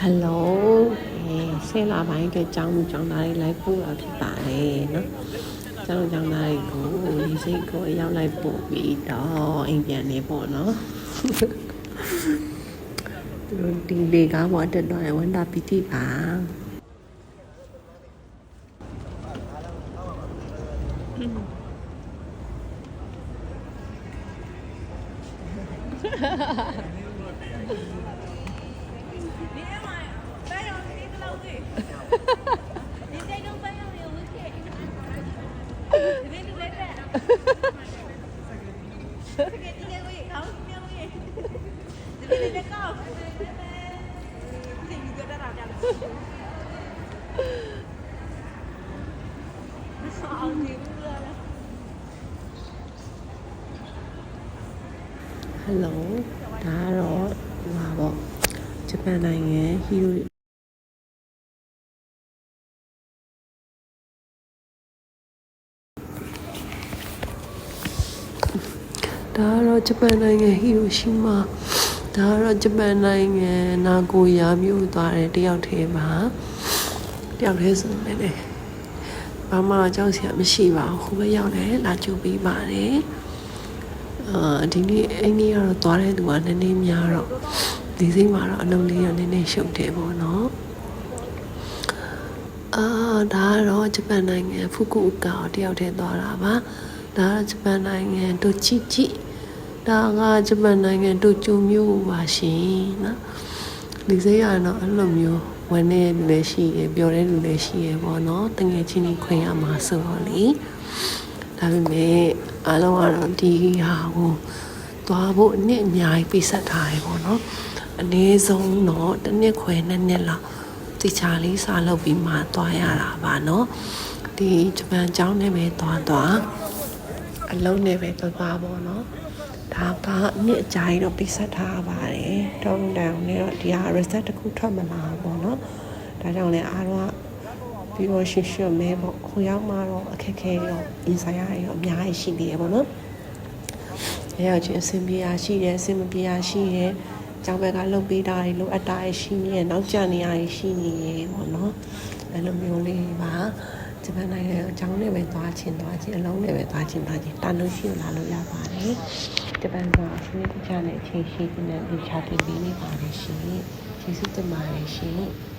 ဟယ်လိုအဲဆင်းလာပိုင်းအတွက်ကြောင်းလူကြောင်းသားတွေလိုက်ပို့တာဖြစ်ပါတယ်နော်ကျောင်းလူကြောင်းသားတွေကိုဒီစိတ်ကိုရောက်လိုက်ပို့ပြီးတော့အိမ်ပြန်နေပေါ့နော်သူတို့ဒီလေကားပေါ်တက်တော့ရဝန်တာပီတိပါ你 If they don't buy them, they'll look at it. If they do like that. Spaghetti nghe quý không? Nghe quý vị. Thì mình đi không? Thì mình đưa ra đảo đảo. Nó sợ thì mưa lắm. Hello. 다 ဒါကတော့ဂျပန်နိုင်ငံဟီရိုရှီမာဒါကတော့ဂျပန်နိုင်ငံနာဂိုယာမြို့သွားတယ်တယောက်တည်းပါတယောက်တည်းဆိုနေတယ်ဘာမှကြောက်စရာမရှိပါဘူးဟိုဘက်ရောက်တယ်လာကြိုပေးပါတယ်အာဒီနေ့အိမ်ကြီးကတော့သွားတဲ့သူကနည်းနည်းများတော့ဒီစိမ့်မှာတော့အလုံးလေးကနည်းနည်းရှုပ်တယ်ပေါ့နော်အာဒါကတော့ဂျပန်နိုင်ငံဖူကူအိုကာကိုတယောက်တည်းသွားတာပါ ဒါကဂျပန်နိုင်ငံတိုချီချီဒါကဂျပန်နိုင်ငံတိုကျိုမြို့ပါရှင်နော်ဒီစိမ့်ကတော့အဲ့လိုမျိုးဝင်နေလူလည်းရှိရယ်ပျော်တဲ့လူလည်းရှိရယ်ပေါ့နော်တငယ်ချင်းကြီးခွင့်ရမှာဆိုတော့လေဒါပေမဲ့အားလုံးကတော့ဒီဟာကိုသွားဖို့အနည်းအများကြီးပေးဆက်ထားရပေါ့နော်အနည်းဆုံးတော့တစ်နှစ်ခွဲနှစ်နှစ်လောက်တိချာလေးစားလုပ်ပြီးမှသွားရတာပါနော်ဒီဂျပန်ကျောင်းနဲ့ပဲသွားသွား အလုံးနဲ့ပဲသွားသွားပေါ့နော်ဒါကအနည်းအကြာကြီးတော့ပေးဆက်ထားပါတယ်တောင်းတောင်နဲ့တော့ဒီဟာ reset တစ်ခုထွက်မလာဘူးပေါ့နော်ဒါကြောင့်လည်းအားလုံးကပြီးတော့ရှင်းရှင်းမဲပေါ့ဟိုရောက်မှတော့အခက်ခဲရောရင်ဆိုင်ရရောအများကြီးရှိနေရပေါ့နော်။အဲရောက်ချင်းအဆင်ပြေရရှိတယ်အဆင်မပြေရရှိတယ်။ကျောင်းဘက်ကလှုပ်ပေးတာတွေလိုအပ်တာတွေရှိနေရနောက်ကျနေရရှိနေရပေါ့နော်။အဲလိုမျိုးလေးပါ ဂျပန်နိုင်ငံအကြောင်းနဲ့ပဲသွားချင်းသွားချင်းအလုံးနဲ့ပဲသွားချင်းသွားချင်းတာလို့ရှိလာလို့ရပါတယ်။ဂျပန်ကအစနစ်တကျနဲ့အချိန်ရှိတဲ့ဒီချာတင်ပေးနေပါတယ်ရှင်။ကျေးဇူးတင်ပါတယ်ရှင်။